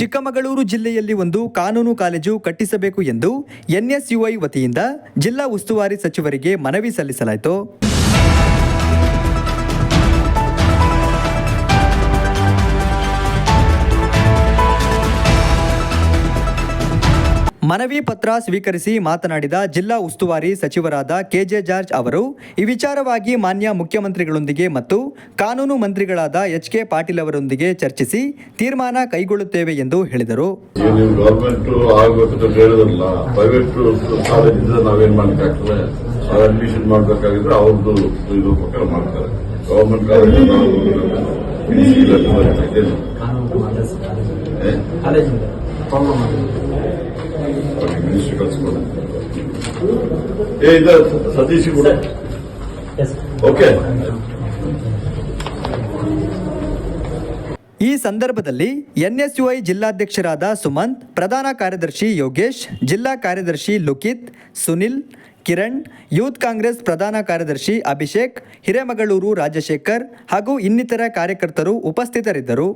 ಚಿಕ್ಕಮಗಳೂರು ಜಿಲ್ಲೆಯಲ್ಲಿ ಒಂದು ಕಾನೂನು ಕಾಲೇಜು ಕಟ್ಟಿಸಬೇಕು ಎಂದು ಎನ್ಎಸ್ಯುಐ ವತಿಯಿಂದ ಜಿಲ್ಲಾ ಉಸ್ತುವಾರಿ ಸಚಿವರಿಗೆ ಮನವಿ ಸಲ್ಲಿಸಲಾಯಿತು. ಮನವಿ ಪತ್ರ ಸ್ವೀಕರಿಸಿ ಮಾತನಾಡಿದ ಜಿಲ್ಲಾ ಉಸ್ತುವಾರಿ ಸಚಿವರಾದ ಕೆಜೆ ಜಾರ್ಜ್ ಅವರು ಈ ವಿಚಾರವಾಗಿ ಮಾನ್ಯ ಮುಖ್ಯಮಂತ್ರಿಗಳೊಂದಿಗೆ ಮತ್ತು ಕಾನೂನು ಮಂತ್ರಿಗಳಾದ ಎಚ್ ಕೆ ಪಾಟೀಲ್ ಅವರೊಂದಿಗೆ ಚರ್ಚಿಸಿ ತೀರ್ಮಾನ ಕೈಗೊಳ್ಳುತ್ತೇವೆ ಎಂದು ಹೇಳಿದರು. ಗವರ್ಮೆಂಟ್ ಆಗ್ಬೇಕು ಅಂತ ಹೇಳಿದ್ರಲ್ಲ ಕಾಲೇಜ್ ಇದ್ರೆ ನಾವೇನ್ ಅಡ್ಮಿಷನ್ ಮಾಡ್ಬೇಕಾಗಿದ್ರೆ ಅವ್ರದ್ದು ಇದು ಪ್ರಕಾರ ಮಾಡ್ತಾರೆ. ಗವರ್ಮೆಂಟ್ ಕಾಲೇಜ್ ಏ ಇದ ಸತೀಶ್ ಕೂಡ. ಎಸ್ ಓಕೆ ಈ ಸಂದರ್ಭದಲ್ಲಿ ಎನ್ಎಸ್ಯುಐ ಜಿಲ್ಲಾಧ್ಯಕ್ಷರಾದ ಸುಮಂತ್ ಪ್ರಧಾನ ಕಾರ್ಯದರ್ಶಿ ಯೋಗೇಶ್ ಜಿಲ್ಲಾ ಕಾರ್ಯದರ್ಶಿ ಲುಕಿತ್ ಸುನಿಲ್ ಕಿರಣ್ ಯೂತ್ ಕಾಂಗ್ರೆಸ್ ಪ್ರಧಾನ ಕಾರ್ಯದರ್ಶಿ ಅಭಿಷೇಕ್ ಹಿರೇಮಗಳೂರು ರಾಜಶೇಖರ್ ಹಾಗೂ ಇನ್ನಿತರ ಕಾರ್ಯಕರ್ತರು ಉಪಸ್ಥಿತರಿದ್ದರು.